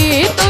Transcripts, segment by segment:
bonito.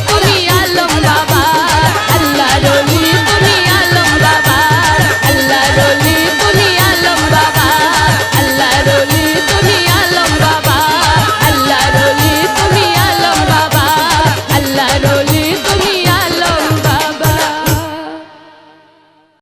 তুমি